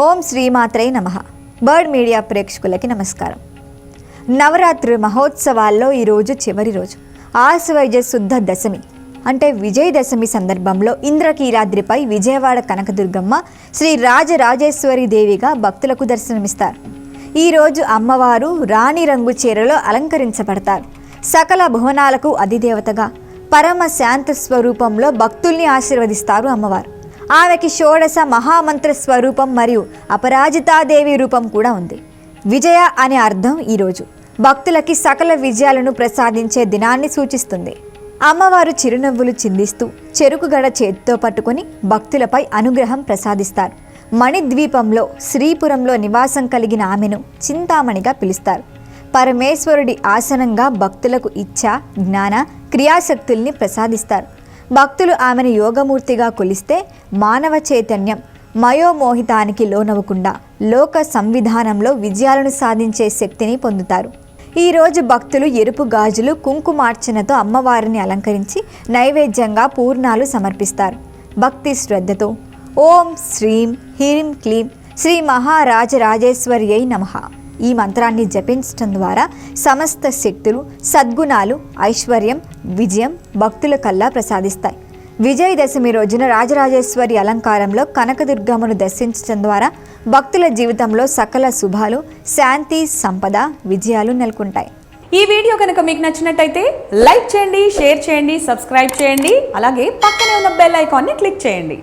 ఓం శ్రీమాత్రై నమ. Bird media ప్రేక్షకులకి నమస్కారం. నవరాత్రి మహోత్సవాల్లో ఈరోజు చివరి రోజు. ఆశ్వయుజ శుద్ధ దశమి. అంటే విజయదశమి సందర్భంలో ఇంద్రకీలాద్రిపై విజయవాడ కనకదుర్గమ్మ శ్రీ రాజరాజేశ్వరి దేవిగా భక్తులకు దర్శనమిస్తారు. ఈరోజు అమ్మవారు రాణి రంగు చీరలో అలంకరించబడతారు. సకల భువనాలకు అధిదేవతగా పరమ శాంత స్వరూపంలో భక్తుల్ని ఆశీర్వదిస్తారు అమ్మవారు. ఆమెకి షోడశ మహామంత్ర స్వరూపం మరియు అపరాజితాదేవి రూపం కూడా ఉంది. విజయ అనే అర్థం ఈరోజు భక్తులకి సకల విజయాలను ప్రసాదించే దినాన్ని సూచిస్తుంది. అమ్మవారు చిరునవ్వులు చిందిస్తూ చెరుకు గడ చేతితో పట్టుకొని భక్తులపై అనుగ్రహం ప్రసాదిస్తారు. మణిద్వీపంలో శ్రీపురంలో నివాసం కలిగిన ఆమెను చింతామణిగా పిలుస్తారు. పరమేశ్వరుడి ఆసనంగా భక్తులకు ఇచ్ఛ జ్ఞాన క్రియాశక్తుల్ని ప్రసాదిస్తారు. భక్తులు ఆమెను యోగమూర్తిగా కొలిస్తే మానవ చైతన్యం మయోమోహితానికి లోనవ్వకుండా లోక సంవిధానంలో విజయాలను సాధించే శక్తిని పొందుతారు. ఈరోజు భక్తులు ఎరుపు గాజులు కుంకుమార్చనతో అమ్మవారిని అలంకరించి నైవేద్యంగా పూర్ణాలు సమర్పిస్తారు. భక్తి శ్రద్ధతో ఓం శ్రీం హ్రీం క్లీం శ్రీ మహారాజరాజేశ్వర్యై నమః. ఈ మంత్రాన్ని జపించటం ద్వారా సమస్త శక్తులు సద్గుణాలు ఐశ్వర్యం విజయం భక్తుల కల్లా ప్రసాదిస్తాయి. విజయదశమి రోజున రాజరాజేశ్వరి అలంకారంలో కనకదుర్గమ్మను దర్శించడం ద్వారా భక్తుల జీవితంలో సకల శుభాలు శాంతి సంపద విజయాలు నెలకొంటాయి. ఈ వీడియో కనుక మీకు నచ్చినట్టయితే లైక్ చేయండి షేర్ చేయండి సబ్స్క్రైబ్ చేయండి అలాగే పక్కనే ఉన్న బెల్ ఐకాన్ని క్లిక్ చేయండి.